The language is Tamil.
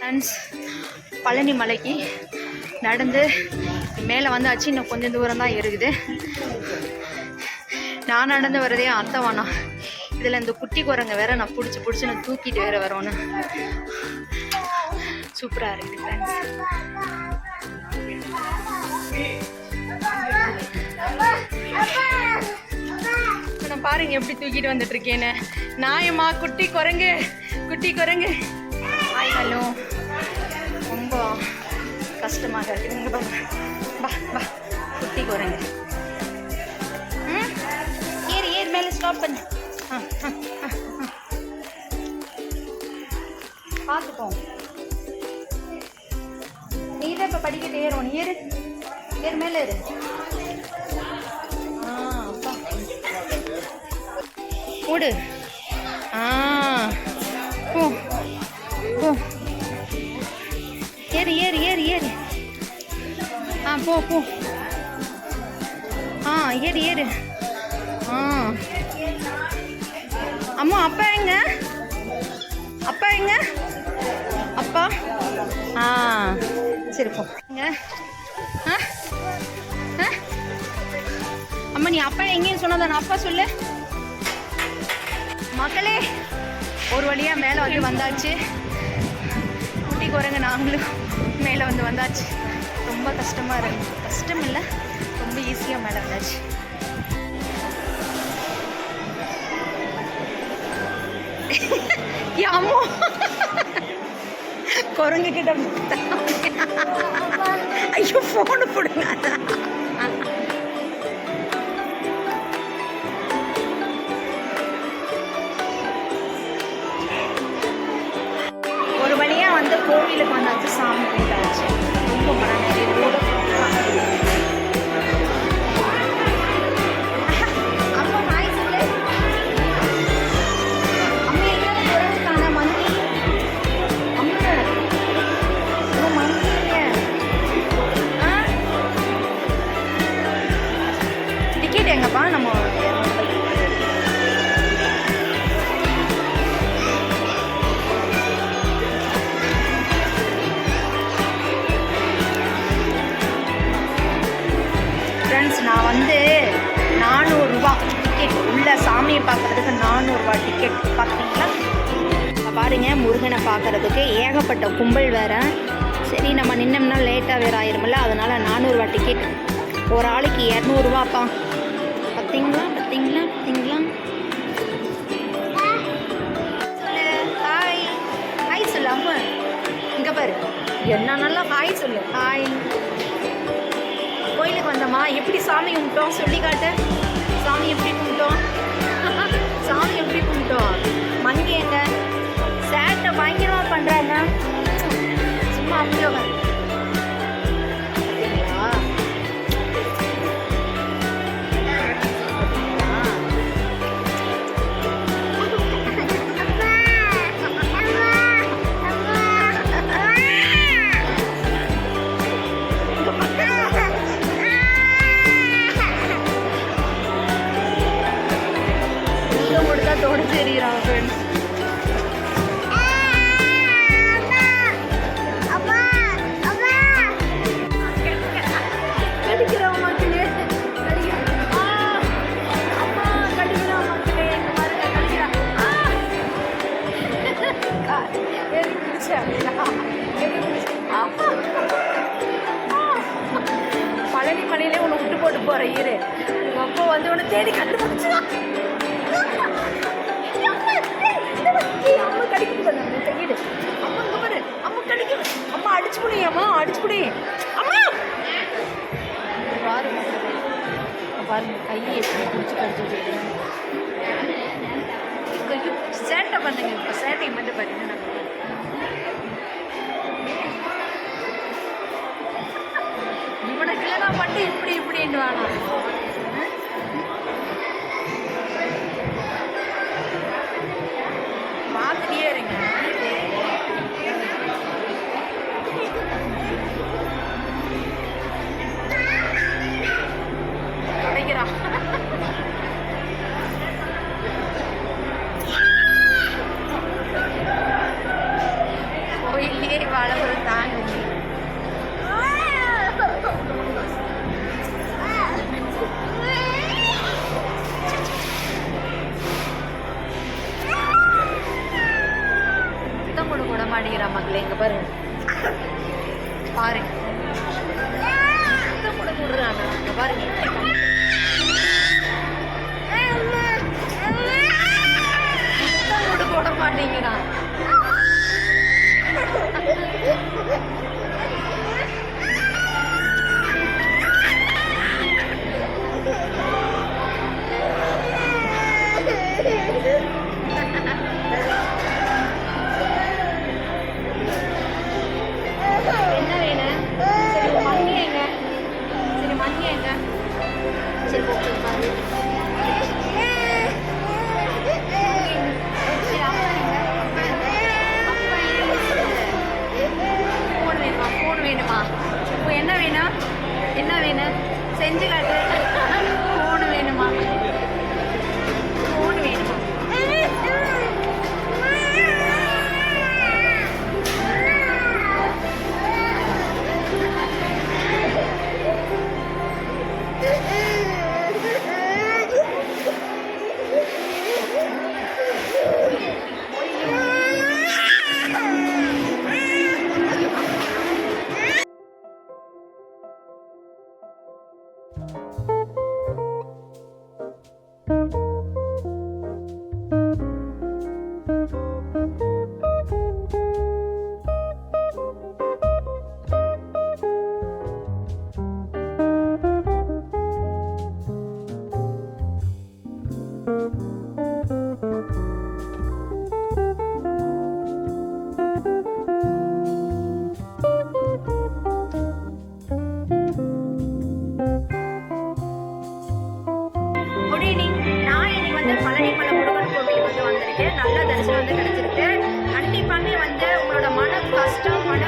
ஃப்ரெண்ட்ஸ் பழனி மலைக்கு நடந்து மேலே வந்தாச்சு. இன்னும் கொஞ்சம் தூரம் தான் இருக்குது. நான் நடந்து வரதே அர்த்தவானா? இதில் இந்த குட்டி குரங்க வேற நான் பிடிச்சி பிடிச்சி நான் தூக்கிட்டு வேற வரணும் சூப்பராக இருக்குது ஃப்ரெண்ட்ஸ் நான் பாருங்க எப்படி தூக்கிட்டு வந்துட்டு இருக்கேன்னு. நாயம்மா குட்டி குரங்கு குட்டி குரங்கு. ஹலோ ரொம்ப கஷ்டமாக இருக்குது இங்கே பாருங்க பா பா குட்டி குறைங்க ம்? ஏறு ஏறு மேலே ஸ்டாப் பண்ணு. ஆ ஆ ஆ, நீ தான் இப்போ படிக்கட்டு ஏறும் நீ ஏறு. ஏறு மேலே ஏறு. ஆ அப்பா. ஓடு ஆ. போ போ. ஆ ஏறு ஏறு. ஆ. அம்மா அப்பா எங்க? அப்பா எங்க? அப்பா? ஆ. சரி போங்க ஆ? ஆ? அம்மா நீ அப்பா எங்கேன்னு சொன்னதான்? அப்பா சொல்லு. மக்களே ஒரு வழியா மேலே வந்து வந்தாச்சு. குட்டி குரங்கு நாங்களும் மேலே வந்து வந்தாச்சு. ரொம்ப கஷ்டமாக இருந்துச்சு. கஷ்டம் இல்லை ரொம்ப ஈஸியாக மேலே வந்தாச்சு யாமோ. குரங்கு கிட்ட ஐயோ ஃபோனு போடுங்க. டிக்கெட் உள்ள சாமியை பார்க்கறதுக்கு நானூறுரூவா டிக்கெட் பார்த்தீங்களா? இங்க பாருங்க முருகனை பார்க்கறதுக்கு ஏகப்பட்ட கும்பல் வேற. சரி நம்ம நின்னோம்னா லேட்டாக வேற ஆயிரும்ல அதனால நானூறுரூவா டிக்கெட் ஒரு ஆளுக்கு இரநூறுவாப்பா. பார்த்தீங்களா பார்த்தீங்களா பார்த்தீங்களா? ஹாய் ஹாய் சொல்லு அம்மா. இங்கே பாரு. என்ன நல்லா ஹாய் சொல்லு. ஹாய் கோயிலுக்கு வந்தோமா? எப்படி சாமி கும்பிட்டோம்? சொல்லி காட்டு. சாமி எப்படி கும்பிட்டோம் பிடிச்சா அம்மா. ஆ. பழனி மலையிலே உன்னை விட்டு போட்டு போற இரு உங்க அப்பா வந்து உன்னை தேடி கண்டுபிடிச்சிடா அம்மா கடிக்குது பாரு, நம்ம கையிடு. அம்மா பாரு, அம்மா கடிக்குது. அம்மா அடிச்சு புடி, அம்மா அடிச்சு புடி. அம்மா பாருங்க பாருங்க கையை எப்படி பிடிச்சி கடிச்சு சேட்டை பண்ணுங்க இப்போ சேட்டையை மட்டும் பாருங்க இவனுக்கு இல்லைனா மட்டும் இப்படி இப்படின்னு வேணாம் பாருங்க பாருங்க கூட விடுறாங்க பாருங்க போட மாட்டேங்கிறான் வேணுமா? இப்போ என்ன வேணும்? என்ன வேணும்? செஞ்சு காட்டு. நல்ல தரிசனம் வந்து கிடைச்சிருக்கு. கண்டிப்பாகவே வந்து உங்களோட மன கஷ்டம் மன